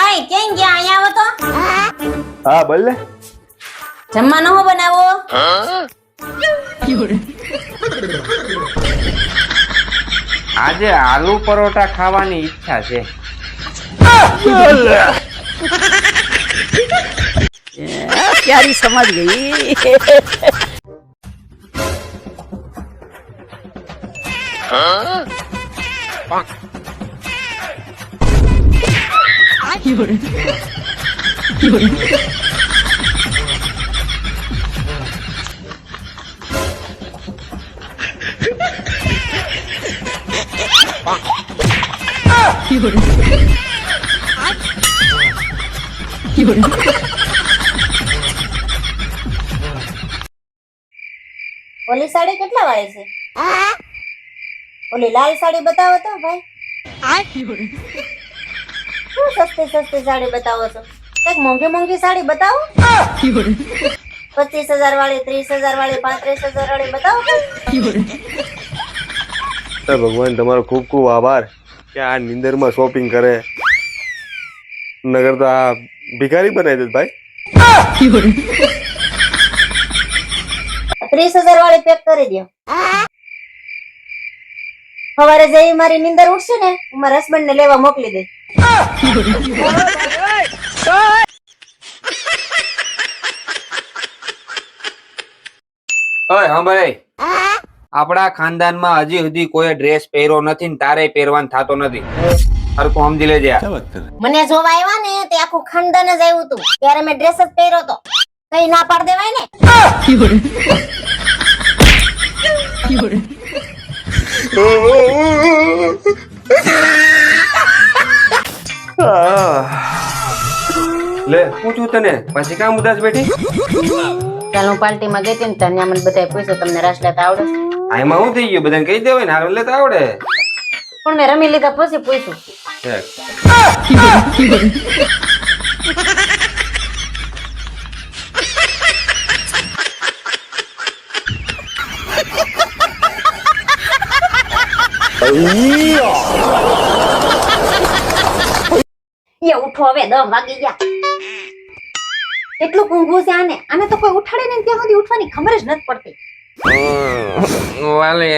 આય કેમ ગયા? અહીંયા આવો તો. હા બોલ ને. જમવાનો હો બનાવો? આજે આલુ પરોઠા ખાવાની ઈચ્છા છે. 有人，有人。有人，有人。ઓલી સાડી કેટલા વાળી છે ઓલી લાલ સાડી બતાવો તો ભાઈ આ શું સસ્તી સસ્તી સાડી બતાવો છો? કંઈક મોંઘી મોંઘી સાડી બતાવો? પચીસ હજાર વાળી ત્રીસ હજાર વાળી પાંત્રીસ હજાર વાળી બતાવો તો ભગવાન તમારો ખૂબ ખૂબ આભાર કે આ નિંદરમાં શોપિંગ કરે. નગર તો આ ભિખારી બનાવી દે ભાઈ. ત્રીસ હજાર વાળી પેક કરી દો સવારે જઈ મારી નિંદર ઉઠશે ને હું મારા હસબન્ડ ને લેવા મોકલી દે ઓય સાંભળે આપણા ખાનદાનમાં હજી સુધી કોઈ ડ્રેસ પહેર્યો નથી ને તારે પહેરવાનું થતો નથી હરખું સમજી લેજે. મને જોવા આવ્યા ને તે આખું ખાનદાન જ આવ્યું હતું ત્યારે મેં ડ્રેસ જ પહેર્યો તો કઈ ના પાડ દેવાય ને લે પૂછું તને. પછી કામ ઉદાસ બેઠી. ચાલ હું પાર્ટીમાં ગઈ હતી ને ત્યાં મને બધાએ પૂછ્યું તમને રાસ લેતા આવડે? છે?" આ એમાં હું થઈ ગયું. બધાને કહી દેવાય ને હારું લેતા આવડે. પણ મેં રમી લીધા પછી પૂછ્યું. ઠેક. એ ઉઠો હવે દમ વાગી ગયા એટલું ઊંઘું છે આને આને તો કોઈ ઉઠાડે ને ત્યાં સુધી ઉઠવાની ખબર જ નથી પડતી વાલે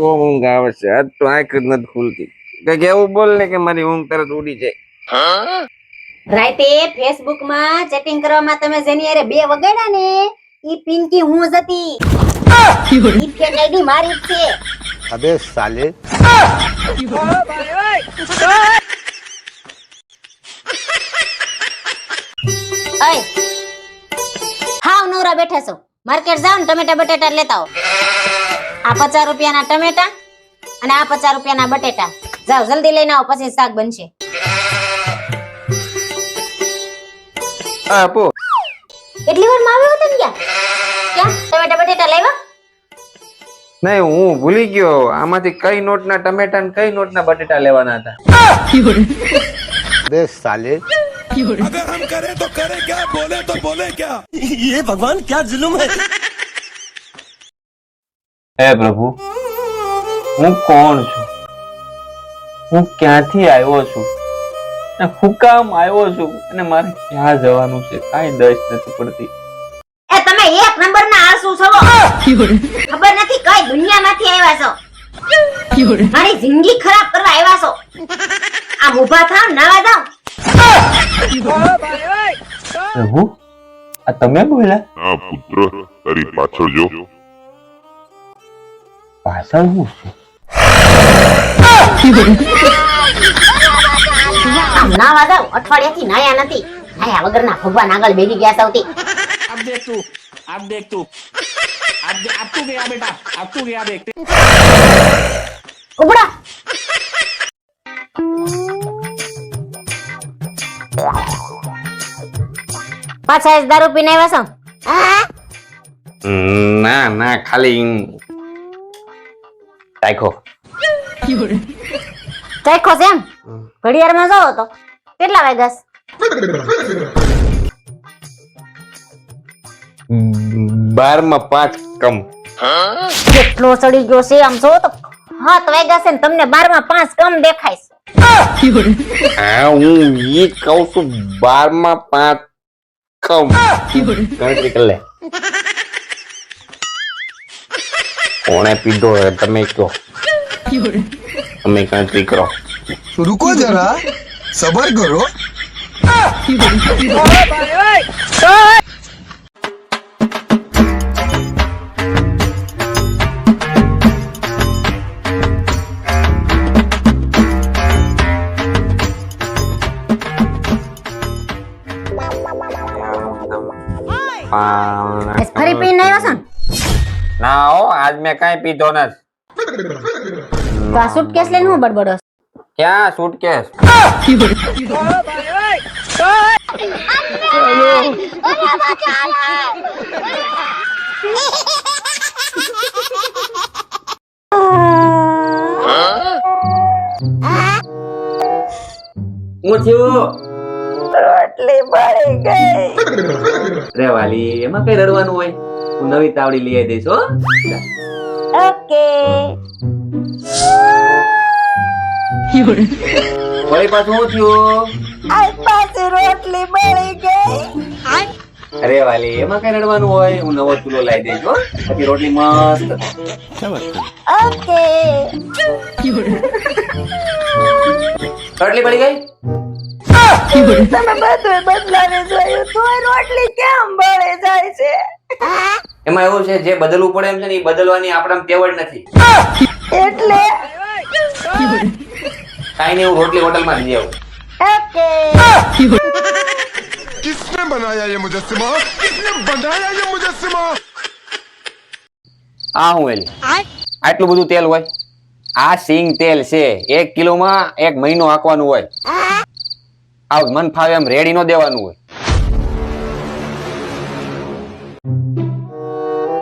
ઊંઘ આવે છે આજ તો આંખ જ નથી ખુલતી કંઈક એવું બોલ ને કે મારી ઊંઘ તરત ઉડી જાય રાતે ફેસબુકમાં ચેટિંગ કરવામાં તમે જેની અરે બે વગાડ્યા ને ઈ પિંકી હું જ હતી ઈ ફેક આઈડી મારી છે અબે સાલે અય હાવ નવરા બેઠા છો. માર્કેટ જાવ ને ટમેટા બટેટા લેતા આવો. આ પચાસ રૂપિયાના ટમેટા અને આ પચાસ રૂપિયાના બટેટા. જાઓ જલ્દી લઈને આવો પછી શાક બનશે. આપો. એટલી વારમાં આવ્યો હતો ને ક્યાં? ક્યાં? ટમેટા બટેટા લેવા નહીં હું ભૂલી ગયો. આમાંથી કઈ નોટના ટમેટા ને કઈ નોટના બટેટા લેવાના હતા? બે સાલે अगर हम करें तो करें क्या बोले तो बोले क्या ये भगवान क्या जुल्म है હે પ્રભુ હું કોણ છું હું ક્યાંથી આવ્યો છું અને હું કામ આવ્યો છું અને મારે ક્યાં જવાનું છે કાંઈ દશ નથી પડતી એ તમે એક નંબર ના આળસુ છો ખબર નથી કઈ દુનિયામાંથી આવ્યા છો મારી જિંદગી ખરાબ કરવા આવ્યા છો આ ઊભા થાવ નાવા જાવ પ્રભુ આ તમે બોલ્યા? હા પુત્ર તારી પાછળ જો. પાછળ હું છું? ના વાગાવ અઠવાડિયાથી નાયા નથી. નાયા વગરના ભગવાન આગળ બેસી ગયા સૌથી. આપ દેખ તું આપ દેખ તું. આપ દે આપ તું ગયા બેટા? આપ તું ગયા દેખ ઉબડા પાછા દારૂ પીને આવ્યા છો? ના ના ખાલી ચાખો. ચાખો છે એમ? ઘડિયાળમાં જાઓ તો. કેટલા વાગ્યા બારમાં પાંચ કમ. કેટલો ચડી ગયો છે આમ જો તો. હાથ વાગ્યા છે ને તમને બારમાં પાંચ કમ દેખાય છે. હા હું ઈ જ કહું છું બારમાં પાંચ કમ ગણતરી કરી લે કોણે પીધો હે તમે કહો તમે ગણતરી કરો રૂકો જરા સબર કરો આજ મેં કઈ પીધો નથી. તો આ સુટકેસ લઈને હું બડબડો? ક્યાં સુટકેસ હું થયું? રોટલી બળી ગઈ. રે વાલી એમાં કઈ રડવાનું હોય? હું નવી તાવડી લઈ આવી દઈશ હો. ઓકે. વળી પાછું શું થયું? આજ પાછી રોટલી મળી ગઈ. અરે વાલી એમાં કઈ રડવાનું હોય? હું નવો ચૂલો લાવી દઈશ હો. પછી રોટલી મસ્ત. ઓકે. રોટલી પડી ગઈ? તમે બધું બદલાવી જોયું. તો રોટલી કેમ બળે જાય છે? એમાં એવું છે જે બદલવું પડે એમ છે ને એ બદલવાની આપણા તેવડ નથી એટલે કાઈ નહીં હું રોટલી હોટલમાં લઈ આવું ઓકે किसने बनाया ये मुजस्सिमा किसने बनाया ये मुजस्सिमा આ હું એલી આટલું બધું તેલ હોય આ સિંગ તેલ છે એક કિલોમાં એક મહિનો હાંકવાનું હોય આ મન ફાવે એમ રેડી નો દેવાનું હોય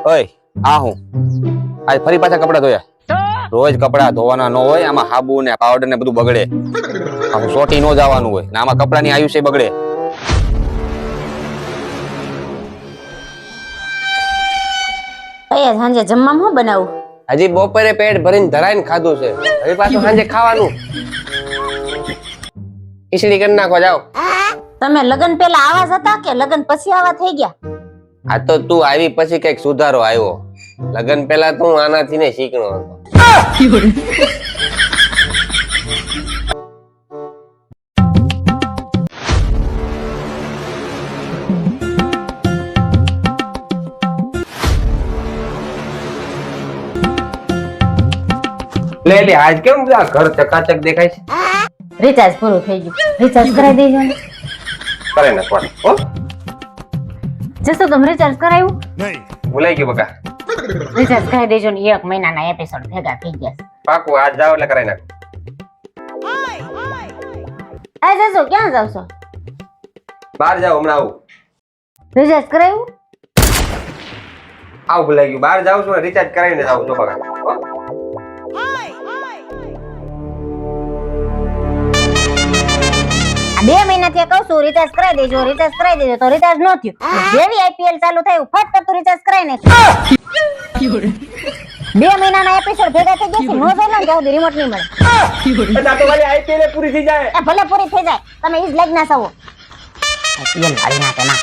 ઓય આ હું? આજ ફરી પાછા કપડા ધોયા? રોજ કપડા ધોવાના ન હોય આમાં હાબુ ને પાવડર ને બધું બગડે. આમાં સોટી ન જવાનું હોય ને આમાં કપડાની આયુષ્ય બગડે. કઈ સાંજે જમવામાં શું બનાવું? હજી બપોરે પેટ ભરીને ધરાઈને ખાધું છે. હવે પાછું સાંજે ખાવાનું. ખીચડી કરી નાખો જાઓ. તમે લગન પેલા આવા જ હતા કે લગન પછી આવા થઈ ગયા? આ તો તું આવી પછી કંઈક સુધારો આવ્યો. લગન પહેલા તો હું આનાથી ને શીખણો હતો. લે લે આજ કેમ આ ઘર ચકાચક દેખાય છે? રિચાર્જ પૂરું થઈ ગયું. રિચાર્જ કરાવી દેજો ને. કરે નાખવાનું હો? જશો તમે રિચાર્જ કરાયું? નહીં. ભૂલાઈ ગયું બકા. રિચાર્જ કરાવી દેજો ને એક મહિનાના એપિસોડ ભેગા થઈ ગયા. પાકું આજ જાવ એટલે કરાઈ નાખ. આ જસો ક્યાં જાવ છો બહાર જાવ હમણાં આવું. રિચાર્જ કરાવ્યું આવું ભૂલાઈ ગયું. બહાર જાવ છું રિચાર્જ કરાવીને જાઉં છું બકા. હો? આ કહું છું રિચાર્જ કરાવી દેજો રિચાર્જ કરાવી દેજો. તો રિચાર્જ ન થયું. જેવી આઈપીએલ ચાલુ થયું ફટ કરતું રિચાર્જ કરાવી નાખ્યું બે મહિનાના એપિસોડ ભેગા થઈ ગયા નો જોઈ લો ને ત્યાં સુધી રિમોટ નહીં મળે. એ ભલે પૂરી થઈ જાય તમે ઈજ જ ના સવો. આઈપીએલ વાળી ના તેના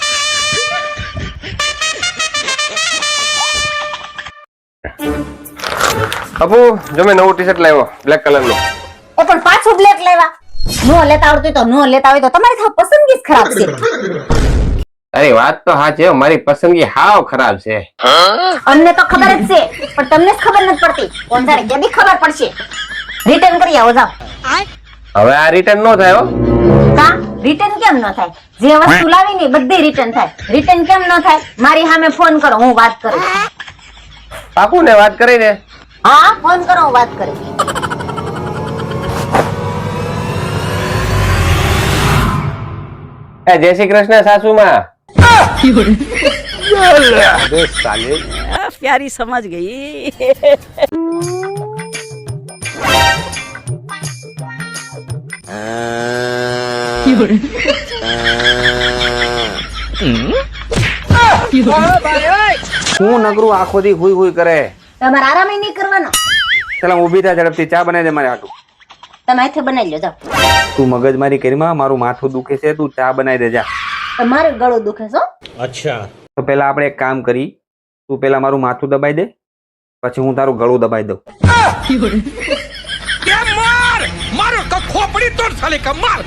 અબુ જો મેં નવું ટી શર્ટ લાવ્યો બ્લેક કલરનું. એ પણ પાછું બ્લેક લેવા નો લેતા આવડતું તો નો લેતા હોય તો તમારી તો પસંદગી જ ખરાબ છે. અરે વાત તો હા છે મારી પસંદગી હાવ ખરાબ છે. અમને તો ખબર જ છે પણ તમને જ ખબર નથી પડતી. કોણ જાણે બી ખબર પડશે રિટર્ન કરી આવો જાવ હવે આ રિટર્ન નો થાય હો. કા? રિટર્ન કેમ નો થાય? જે વસ્તુ લાવી ને બધી રિટર્ન થાય. રિટર્ન કેમ ન થાય? મારી સામે ફોન કરો હું વાત કરું. પાકું ને વાત કરી ને હા ફોન કરો હું વાત કરું. એ જય શ્રી કૃષ્ણ સાસુમાં. પ્યારી સમજ ગઈ. હું નગરું આખો દી હુઈ હુઈ કરે? તમારે આરામ નહીં કરવાનો. ચાલો ઊભી થા ઝડપથી ચા બનાવી દે મારે આટલું તમે અહીંથી બનાવી લો જાઓ. તું મગજમારી કરીમાં મારું માથું દુખે છે તું ચા બનાવી દેજા. તમારે ગળો દુખે છે અચ્છા. તો પેલા આપણે એક કામ કરી તું પેલા મારું માથું દબાઈ દે પછી હું તારું ગળું દબાઈ દઉં. કે માર! મારો કખોપડી તોડ સાલે કમાર